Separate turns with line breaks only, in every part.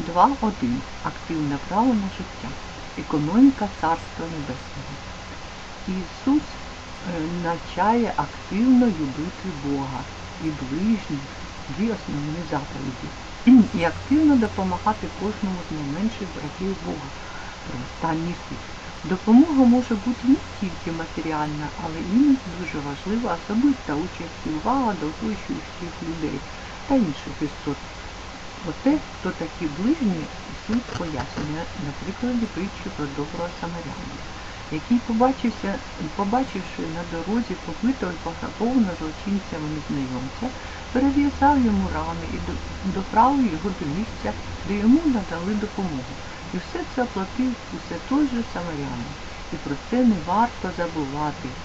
2.1. Активне право на життя. Економіка Царства Небесного. Ісус е, навчає активно любити Бога і ближніх, дві основні заповіді, і активно допомагати кожному з найменших братів Бога. Про останній суд. Допомога може бути не тільки матеріальна, але іноді дуже важлива особиста участь і увага до оточуючих людей та інших істот. Оте, хто такі ближні, Ісус пояснює на прикладі притчі про доброго самарянина, який побачився, побачивши на дорозі побитого і пограбованого злочинцями незнайомця, перев'язав йому рани і до- доправив його до місця, де йому надали допомогу. І все це оплатив усе той же самарянин. І про це не варто забувати.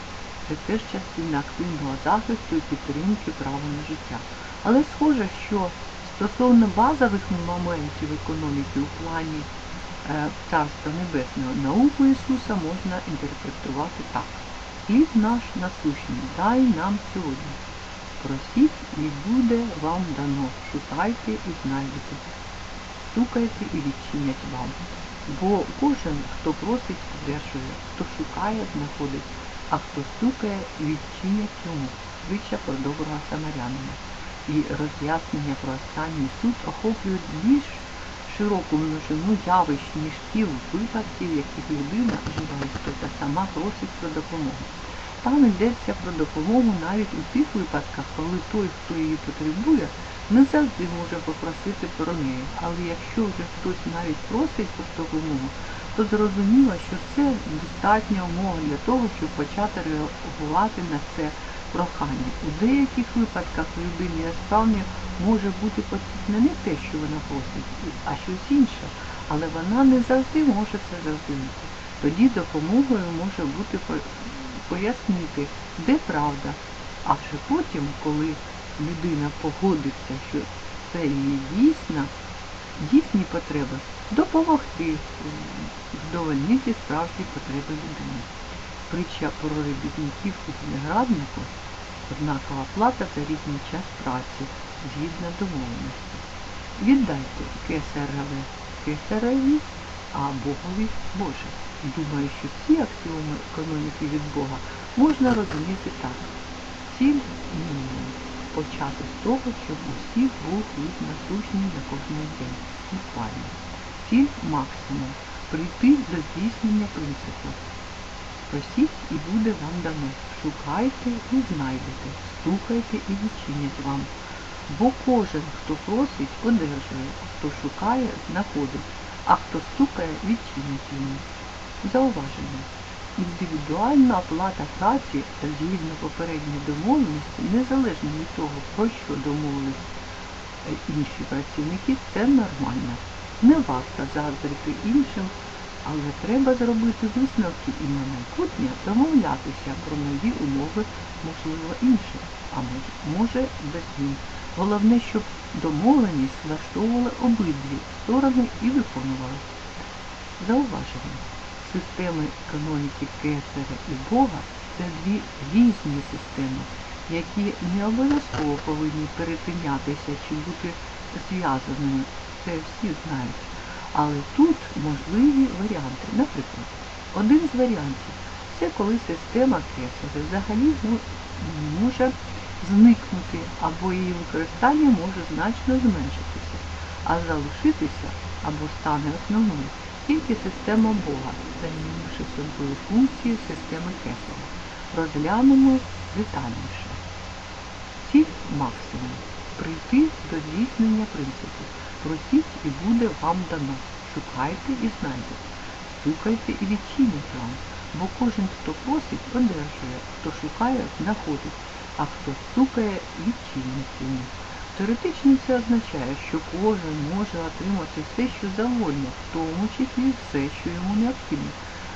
Це теж частина активного захисту і підтримки права на життя. Але схоже, що стосовно базових моментів економіки у плані е, Царства Небесного, науку Ісуса можна інтерпретувати так. Хліб наш насущний, дай нам сьогодні. Просіть і буде вам дано, шукайте і знайдете стукайте і відчинять вам. Бо кожен, хто просить, одержує, хто шукає, знаходить, а хто стукає, відчинять йому. Притча про доброго самарянина. І роз'яснення про останній суд охоплюють більш широку множину явищ, ніж ті випадків, яких людина жива істота сама просить про допомогу. Там йдеться про допомогу навіть у тих випадках, коли той, хто її потребує, не завжди може попросити про неї. Але якщо вже хтось навіть просить про допомогу, то зрозуміло, що це достатня умова для того, щоб почати реагувати на це прохання. У деяких випадках людині насправді може бути потрібне не те, що вона просить, а щось інше, але вона не завжди може це зрозуміти. Тоді допомогою може бути пояснити, де правда, а вже потім, коли людина погодиться, що це її дійсна, дійсні потреби, допомогти вдовольнити справжні потреби людини. Притча про робітників у винограднику однакова плата за різний час праці, згідно домовленості. Віддайте кесареве кесареві, а Богові Боже. Думаю, що всі аксіоми економіки від Бога можна розуміти так. Ціль мінімум почати з того, щоб у всіх був хліб насущний на кожний день. Буквально. Ціль максимум прийти до здійснення принципу. Просіть і буде вам дано. Шукайте і знайдете, стукайте і відчинять вам. Бо кожен, хто просить, одержує, а хто шукає, знаходить, а хто стукає, відчинять йому. Зауваження. Індивідуальна оплата праці та згідно попередньої домовленості, незалежно від того, про що домовились е, інші працівники, це нормально. Не варто заздрити іншим, але треба зробити висновки і на майбутнє домовлятися про нові умови, можливо, інших, а може, без змін. Головне, щоб домовленість влаштовували обидві сторони і виконували. Зауваження. Системи економіки Кесаря і Бога це дві різні системи, які не обов'язково повинні перетинятися чи бути зв'язаними. Це всі знають. Але тут можливі варіанти. Наприклад, один з варіантів це коли система Кесаря взагалі може зникнути або її використання може значно зменшитися, а залишитися або стане основною тільки система Бога, замінивши собою функції системи Кесаря. Розглянемо детальніше. Ціль максимум. Прийти до здійснення принципу. Просіть і буде вам дано. Шукайте і знайдете. Стукайте і відчинять вам. Бо кожен, хто просить, одержує, хто шукає, знаходить, а хто стукає, відчинять йому. Теоретично це означає, що кожен може отримати все, що завгодно, в тому числі все, що йому необхідно.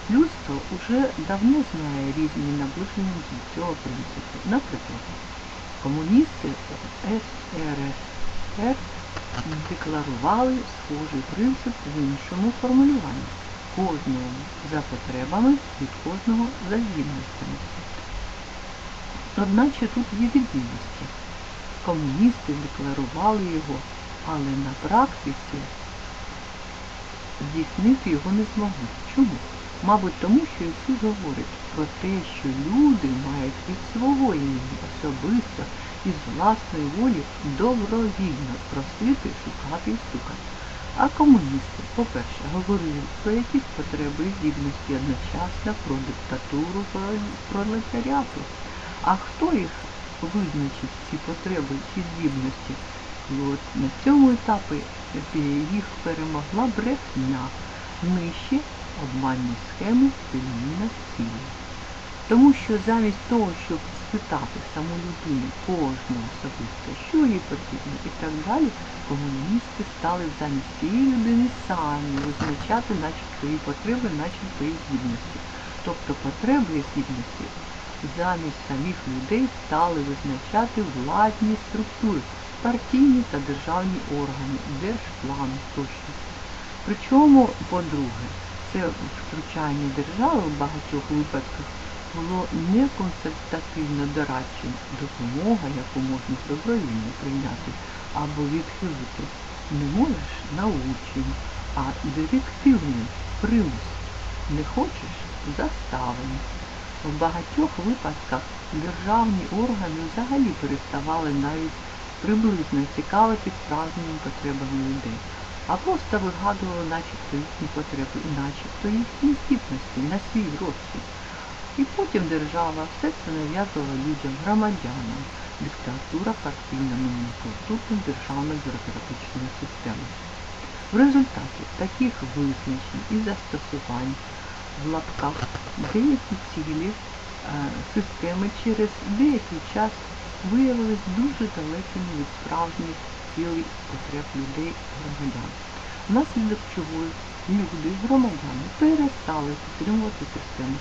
Людство вже давно знає різні наближення цього принципу. Наприклад, комуністи СРСР декларували схожий принцип в іншому формулюванні. Кожного за потребами від кожного за здібностями. Одначе тут є відмінності. Комуністи декларували його, але на практиці здійснити його не змогли. Чому? Мабуть, тому що Ісус говорить про те, що люди мають від свого імені особисто і з власної волі добровільно просити, шукати і стукати. А комуністи, по-перше, говорили про якісь потреби здібності одночасно про диктатуру пролетаріату. А хто їх визначить, ці потреби чи здібності? От на цьому етапі їх перемогла брехня, нижче обманні схеми сильні цілі. Тому що замість того, щоб спитати саму людину кожного особисто, що їй потрібно і так далі, комуністи стали замість цієї людини самі визначати начебто її потреби, начебто її здібності. Тобто потреби і здібності замість самих людей стали визначати владні структури, партійні та державні органи, держплан тощо. Причому, по-друге, це втручання держави в багатьох випадках було не консультативно дорадчим допомога, яку можна добровільно прийняти або відхилити. Не можеш научень, а директивний примус. Не хочеш заставимо. В багатьох випадках державні органи взагалі переставали навіть приблизно цікавитись справжніми потребами людей, а просто вигадували начебто їхні потреби і начебто їхні здібності на свій розсуд. І потім держава все це нав'язувала людям, громадянам, диктатура партійна номенклатурна державної бюрократичної системи. В результаті таких визначень і застосувань в лапках деякі цілі е, системи через деякий час виявились дуже далекими від справжніх цілей потреб людей громадян. Внаслідок чого люди, громадяни, перестали підтримувати систему.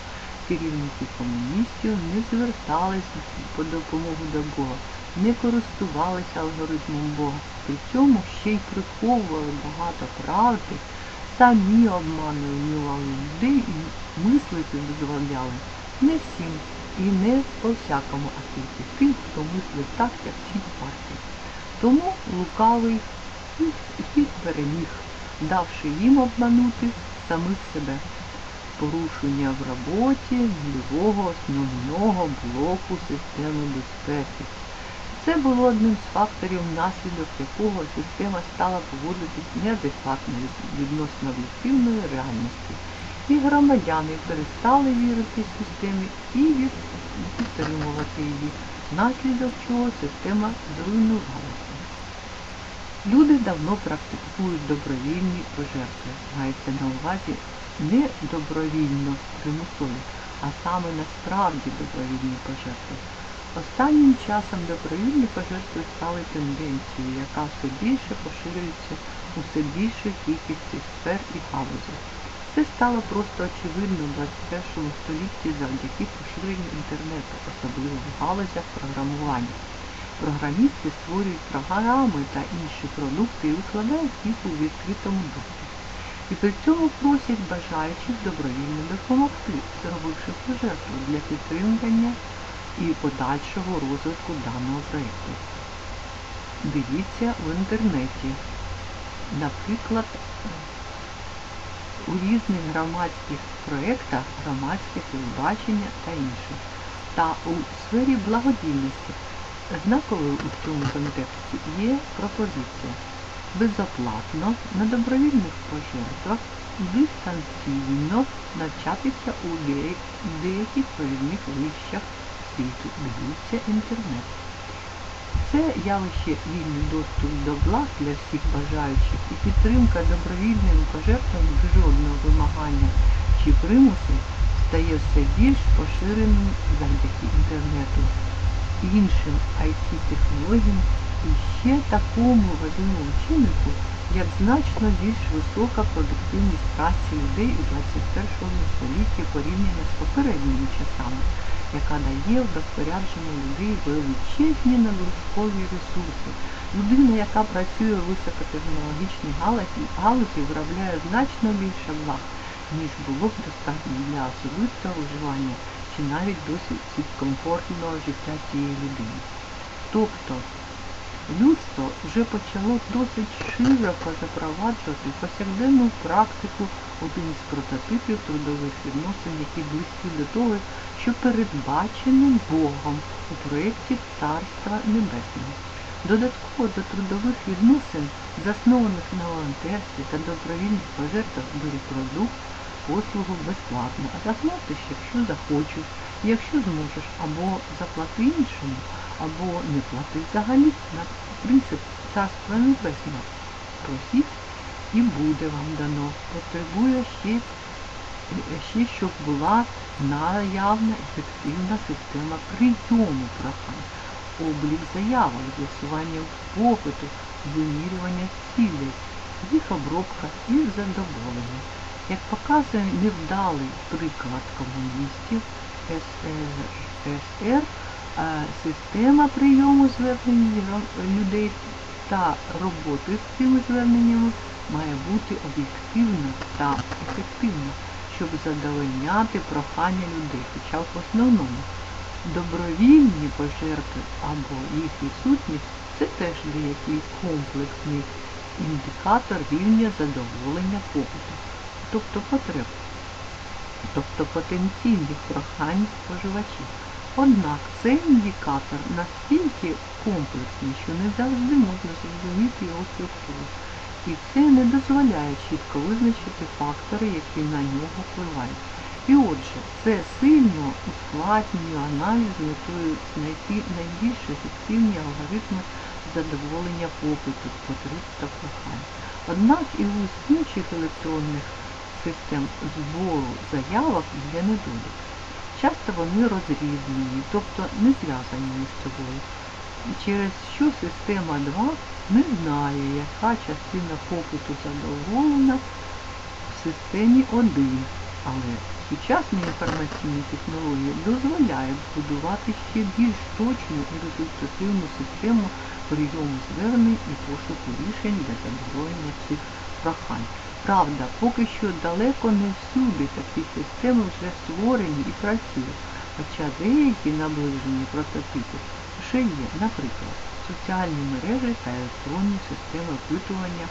Керівники комуністів не звертались по допомогу до Бога, не користувалися алгоритмом Бога. При цьому ще й приховували багато правди, самі обманювали людей і мислити дозволяли не всім і не по всякому, а тільки тим, хто мислить так, як вчить партія. Тому лукавий і переміг, давши їм обманути самих себе. Порушення в роботі нульового основного блоку системи безпеки. Це було одним з факторів, внаслідок якого система стала поводитись неадекватно відносно об'єктивної реальності. І громадяни перестали вірити системі і підтримувати її, внаслідок чого система зруйнувалася. Люди давно практикують добровільні пожертви. Мається на увазі не добровільно примусові, а саме насправді добровільні пожертви. Останнім часом добровільні пожертви стали тенденцією, яка все більше поширюється у все більшій кількості сфер і галузей. Це стало просто очевидно в 21 столітті завдяки поширенню інтернету, особливо в галузях програмування. Програмісти створюють програми та інші продукти і викладають їх у відкритому доступі. І при цьому просять бажаючих добровільно допомогти, зробивши пожертву для підтримання і подальшого розвитку даного проєкту. Дивіться в інтернеті, наприклад, у різних громадських проєктах громадське телебачення та інше. Та у сфері благодійності знаковою у цьому контексті є пропозиція безоплатно на добровільних пожертвах дистанційно навчатися у деяких провідних вищах світу. Дивіться інтернет. Це явище вільний доступ до благ для всіх бажаючих і підтримка добровільним пожертвам без жодного вимагання чи примусу стає все більш поширеним завдяки інтернету, іншим IT-технологіям ще такому важливому чиннику, як значно більш висока продуктивність праці людей у 21 столітті порівняно з попередніми часами яка дає в розпорядження людей величезні надлишкові ресурси. Людина, яка працює в високотехнологічній галузі, галузі виробляє значно більше благ, ніж було б достатньо для особистого вживання чи навіть досить комфортного життя цієї людини. Тобто людство вже почало досить широко запроваджувати повсякденну практику один з прототипів трудових відносин, які близькі до того, що передбачені Богом у проєкті Царства Небесного. Додатково до трудових відносин, заснованих на волонтерстві та добровільних пожертвах, беруть продукт послугу безплатно, а заплатиш, якщо захочеш, якщо зможеш, або заплати іншому, або не плати взагалі на принцип царства небесного. Просіть і буде вам дано. Потребує ще, ще щоб була наявна ефективна система прийому прохань, облік заявок, з'ясування попиту, вимірювання цілей, їх обробка і задоволення. Як показує невдалий приклад комуністів СРСР, е, система прийому звернень людей та роботи з цими зверненнями має бути об'єктивна та ефективна, щоб задовольняти прохання людей, хоча в основному. Добровільні пожертви або їх відсутність це теж деякий комплексний індикатор рівня задоволення попиту, тобто потреб, тобто потенційних прохань споживачів. Однак цей індикатор настільки комплексний, що не завжди можна зрозуміти його структуру. І це не дозволяє чітко визначити фактори, які на нього впливають. І отже, це сильно ускладнює аналіз метою знайти найбільш ефективні алгоритми задоволення попиту, потреб та прохань. Однак і у інших електронних систем збору заявок є недолік. Часто вони розрізнені, тобто не зв'язані між собою, через що система 2 не знає, яка частина попиту задоволена в системі 1, але сучасні інформаційні технології дозволяють будувати ще більш точну і результативну систему прийому звернень і пошуку рішень для задоволення цих прохань. Правда, поки що далеко не всюди такі системи вже створені і працюють, хоча деякі наближені прототипи вже є, наприклад, соціальні мережі та електронні системи опитування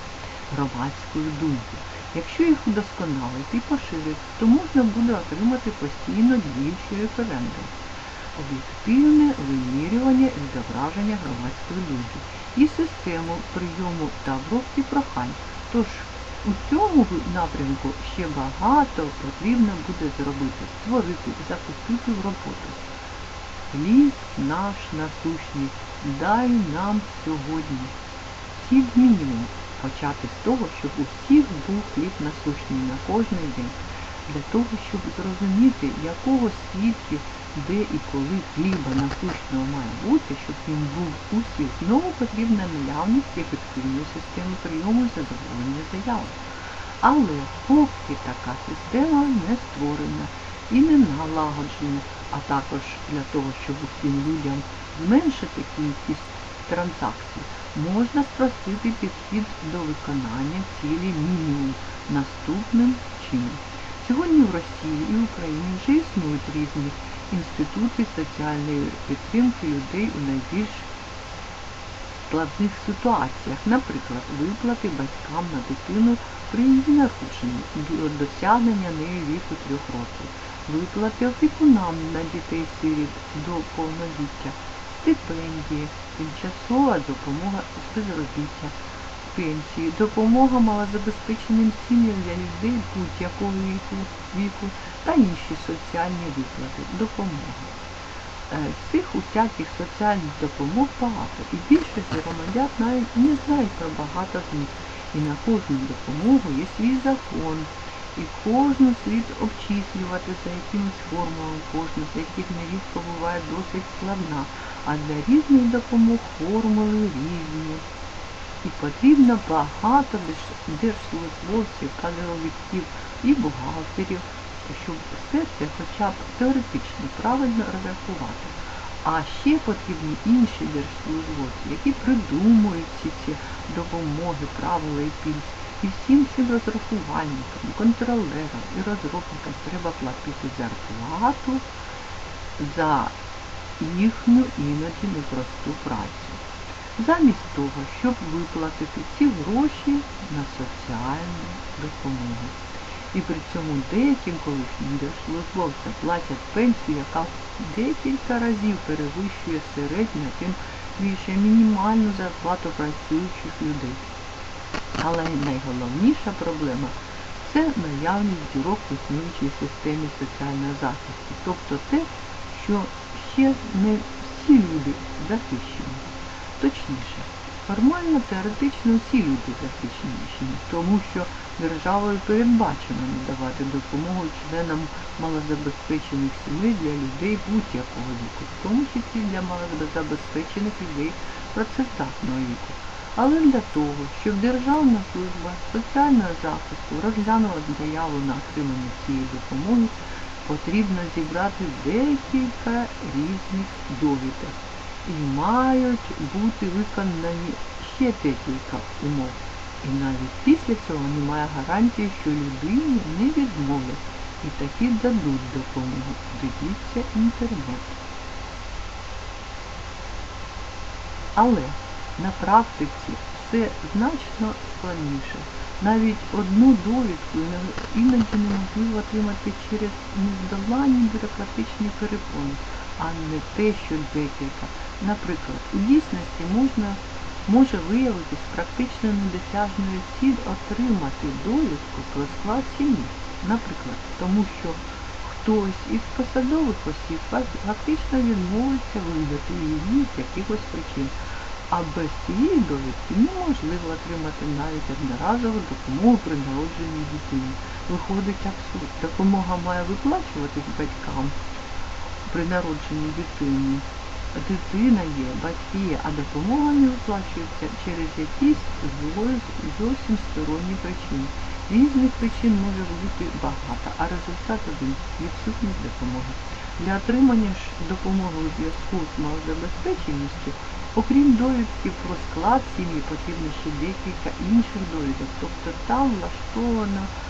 громадської думки. Якщо їх удосконалити і поширити, то можна буде отримати постійно діючий референдум, об'єктивне вимірювання і зображення громадської думки і систему прийому та обробки прохань. Тож у цьому напрямку ще багато потрібно буде зробити, створити, запустити в роботу. Хліб наш насущний, дай нам сьогодні. Ціль мінімум почати з того, щоб у всіх був хліб насущний на кожний день. Для того, щоб зрозуміти, якого скільки, де і коли хліба насущного має бути, щоб він був усіх, знову потрібна наявність ефективної системи прийому і задоволення заявок. Але поки така система не створена і не налагоджена, а також для того, щоб усім людям зменшити кількість транзакцій, можна спростити підхід до виконання цілі мінімум наступним чином. Сьогодні в Росії і Україні вже існують різні інститути соціальної підтримки людей у найбільш складних ситуаціях, наприклад, виплати батькам на дитину при її народженні до досягнення нею віку трьох років, виплати опікунам на дітей-сиріт до повноліття, стипендії, тимчасова допомога з безробіття, пенсії, допомога малозабезпеченим сім'ям для людей будь-якого віку та інші соціальні виплати, допомога. Е, Цих усяких соціальних допомог багато, і більшість громадян навіть не знають про багато з них. І на кожну допомогу є свій закон, і кожну слід обчислювати за якимось формулами, кожна з яких нерідко буває досить складна, а для різних допомог формули різні. І потрібно багато держслужбовців, кадровиків і бухгалтерів, щоб все це хоча б теоретично правильно розрахувати. А ще потрібні інші держслужбовці, які придумують всі ці допомоги, правила і пільги. І всім цим розрахувальникам, контролерам і розробникам треба платити зарплату за їхню іноді непросту працю. замість того, щоб виплатити ці гроші на соціальну допомогу. І при цьому деяким колишнім держслужбовцям платять пенсію, яка декілька разів перевищує середню, тим більше мінімальну зарплату працюючих людей. Але найголовніша проблема це наявність дірок в існуючій системі соціального захисту, тобто те, що ще не всі люди захищені. Точніше, формально теоретично всі люди захищені, тому що державою передбачено надавати допомогу членам малозабезпечених сімей для людей будь-якого віку, в тому числі для малозабезпечених людей працездатного віку. Але для того, щоб Державна служба соціального захисту розглянула заяву на отримання цієї допомоги, потрібно зібрати декілька різних довідок і мають бути виконані ще декілька умов. І навіть після цього немає гарантії, що людині не відмовлять і таки дадуть допомогу. Дивіться інтернет. Але на практиці все значно складніше. Навіть одну довідку іноді неможливо отримати через нездоланні бюрократичні перепони, а не те, що декілька. Наприклад, у дійсності можна, може виявитись практично недосяжною ціль отримати довідку про склад сім'ї. Наприклад, тому що хтось із посадових осіб фактично відмовиться видати її з якихось причин. А без цієї довідки неможливо отримати навіть одноразову допомогу при народженні дитини. Виходить абсурд. Допомога має виплачуватись батькам при народженні дитини. Дитина є, батьки є, а допомога не виплачується через якісь зовсім сторонні причини. Різних причин може бути багато, а результат один відсутність допомоги. Для отримання ж допомоги у зв'язку з малозабезпеченістю Окрім довідки про склад сім'ї, потрібно ще декілька інших довідок. Тобто там влаштовано е,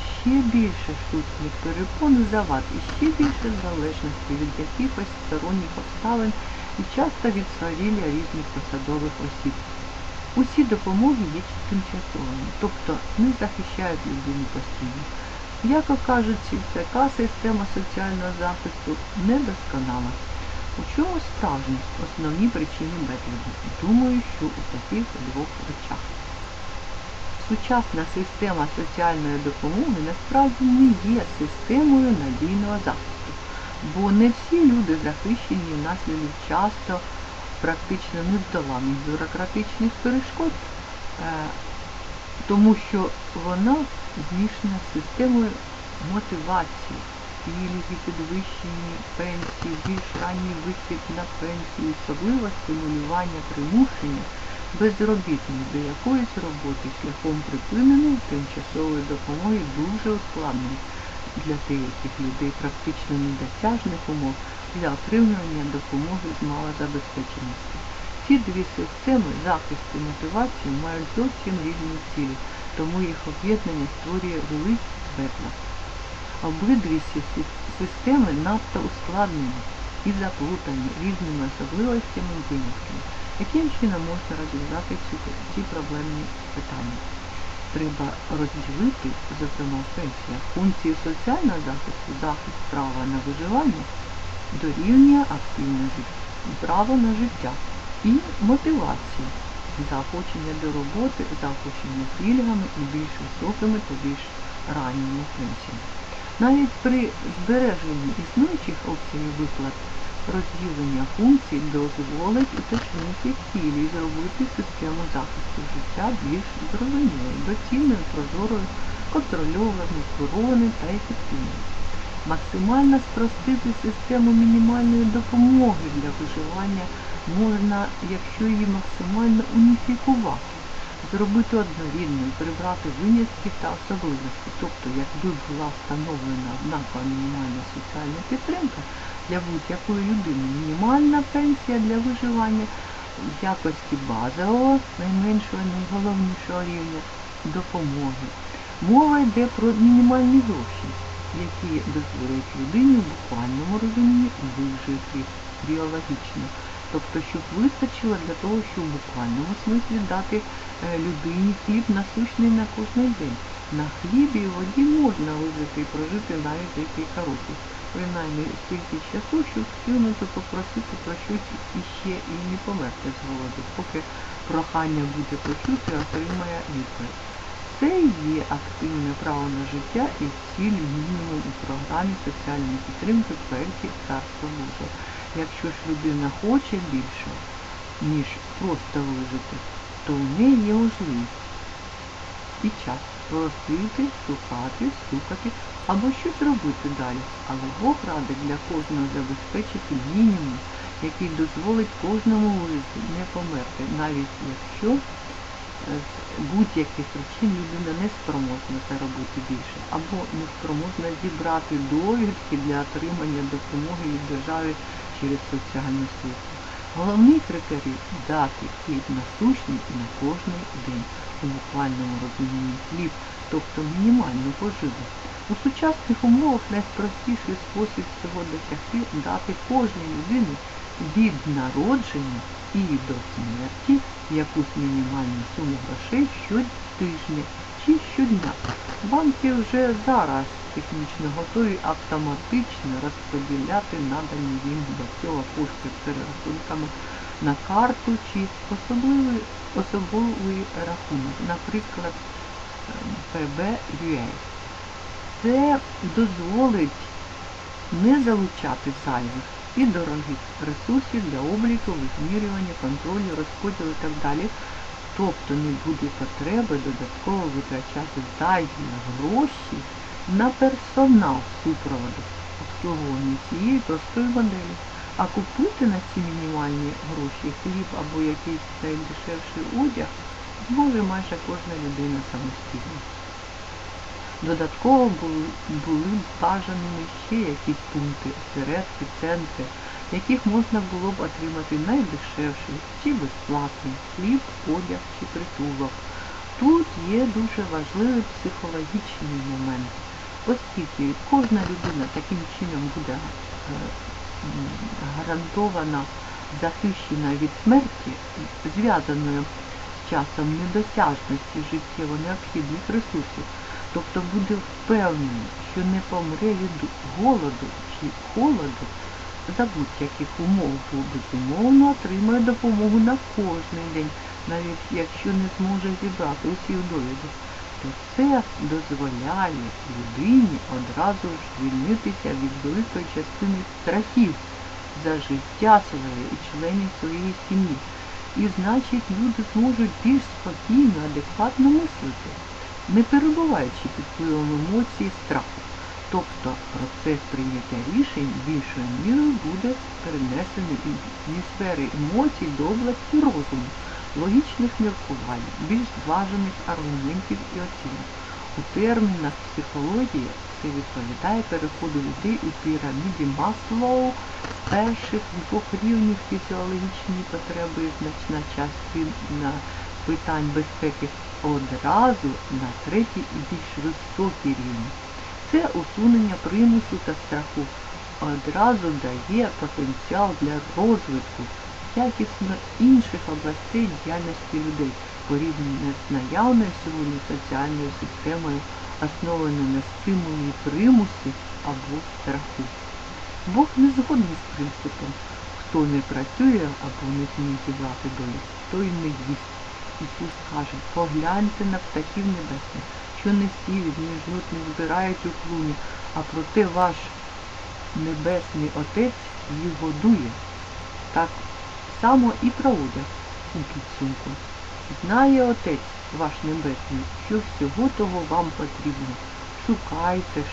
ще більше штучних перепон і завад і ще більше залежності від якихось сторонніх обставин і часто від свавілля різних посадових осіб. Усі допомоги є тимчасовими, тобто не захищають людину постійно. Яко кажуть, така система соціального захисту недосконала. У чому справжність основні причини безладу? Думаю, що у таких двох речах. Сучасна система соціальної допомоги насправді не є системою надійного захисту, бо не всі люди захищені внаслідок часто практично нездоланих бюрократичних перешкод, е, тому що вона змішана з системою мотивації пільги, підвищені пенсії, більш ранній вихід на пенсію, особливо стимулювання примушення безробітних до якоїсь роботи шляхом припинення тимчасової допомоги дуже ускладнені для деяких людей практично недосяжних умов для отримання допомоги з малозабезпеченості. Ці дві системи захисту і мотивації мають зовсім різні цілі, тому їх об'єднання створює великий безлад. Обидві системи надто ускладнені і заплутані різними особливостями і винятками. Яким чином можна розв'язати ці проблемні питання? Треба розділити, зокрема в пенсіях, функції соціального захисту, захист права на виживання, дорівнює активне право на життя і мотивацію, заохочення до роботи, заохочення пільгами і більш високими та більш ранніми пенсіями. Навіть при збереженні існуючих опцій виплат розділення функцій дозволить уточнити цілі і зробити систему захисту життя більш зрозумілою, доцільною, прозорою, контрольованою, керованою та ефективною. Максимально спростити систему мінімальної допомоги для виживання можна, якщо її максимально уніфікувати зробити однорідною, прибрати винятки та особливості. Тобто, якби була встановлена однакова мінімальна соціальна підтримка для будь-якої людини, мінімальна пенсія для виживання в якості базового, найменшого, найголовнішого рівня допомоги. Мова йде про мінімальні гроші, які дозволять людині в буквальному розумінні вижити біологічно. Тобто, щоб вистачило для того, щоб в буквальному смислі дати е, людині хліб насущний на кожний день. На хлібі і воді можна вижити і прожити навіть декілька років. Принаймні стільки часу, щоб встигнути попросити про щось іще і не померти з голоду, поки прохання буде почуте, отримає відповідь. Це є активне право на життя і ціль мінімум у програмі соціальної підтримки в проєкті Царство Боже. Якщо ж людина хоче більше, ніж просто вижити, то в неї є можливість і час просити, шукати, стукати або щось робити далі. Але Бог радить для кожного забезпечити мінімум, який дозволить кожному вижити, не померти, навіть якщо е, з будь-яких причин людина не спроможна заробити більше, або не спроможна зібрати довідки для отримання допомоги від держави через соціальну службу. Головний критерій дати хліб насущний на кожний день у буквальному розумінні хліб, тобто мінімальну поживу. У сучасних умовах найпростіший спосіб цього досягти дати кожній людині від народження і до смерті якусь мінімальну суму грошей щотижня чи щодня. Банки вже зараз технічно готові автоматично розподіляти надані їм до цього кошти з перерахунками на карту чи особливий, особливий рахунок, наприклад, PB.UA. Це дозволить не залучати зайвих і дорогих ресурсів для обліку, вимірювання, контролю, розподілу і так далі. Тобто не буде потреби додатково витрачати зайві гроші на персонал супроводу обслуговування цієї простої моделі. А купити на ці мінімальні гроші хліб або якийсь найдешевший одяг зможе майже кожна людина самостійно. Додатково були, були бажаними ще якісь пункти, осередки, центри, яких можна було б отримати найдешевший чи безплатний хліб, одяг чи притулок. Тут є дуже важливий психологічний момент, оскільки кожна людина таким чином буде е, гарантована захищена від смерті, зв'язаною з часом недосяжності життєво необхідних ресурсів. Тобто буде впевнений, що не помре від голоду чи холоду за будь-яких умов, бо безумовно отримає допомогу на кожний день, навіть якщо не зможе зібрати усіх довідок, то це дозволяє людині одразу ж звільнитися від великої частини страхів за життя своє і членів своєї сім'ї. І значить люди зможуть більш спокійно, адекватно мислити не перебуваючи під впливом емоцій і страху. Тобто процес прийняття рішень більшою мірою буде перенесений зі сфери емоцій до області розуму, логічних міркувань, більш зважених аргументів і оцінок. У термінах психології це відповідає переходу людей у піраміді Маслоу з перших двох рівнів фізіологічні потреби значна частина питань безпеки одразу на третій і більш високий рівень. Це усунення примусу та страху одразу дає потенціал для розвитку якісно інших областей діяльності людей, порівняно з наявною сьогодні соціальною системою, основаною на стимулі примусу або страху. Бог не згодний з принципом, хто не працює або не зміє зібрати долю, той не їсть. Ісус каже, погляньте на птахів небесних, що не сіють, ні жнуть, не збирають у клуні, а проте ваш небесний Отець їх годує. Так само і про у підсумку. Знає Отець ваш Небесний, що всього того вам потрібно. Шукайте ж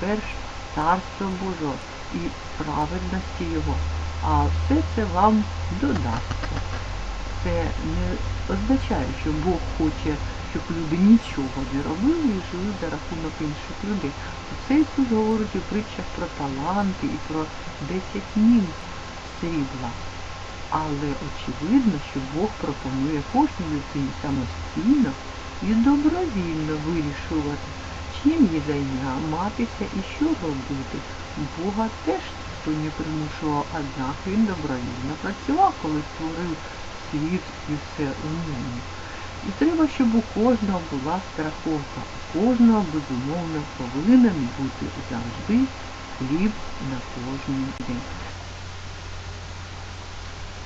перш царство Божого і праведності Його, а все це вам додасться це не означає, що Бог хоче, щоб люди нічого не робили і жили за рахунок інших людей. Це Ісус говорить у притчах про таланти і про 10 мін срібла. Але очевидно, що Бог пропонує кожній людині самостійно і добровільно вирішувати, чим їй займатися і що робити. Бога теж ніхто не примушував, однак він добровільно працював, коли створив світ і все у ньому. І треба, щоб у кожного була страховка. У кожного, безумовно, повинен бути завжди хліб на кожний день.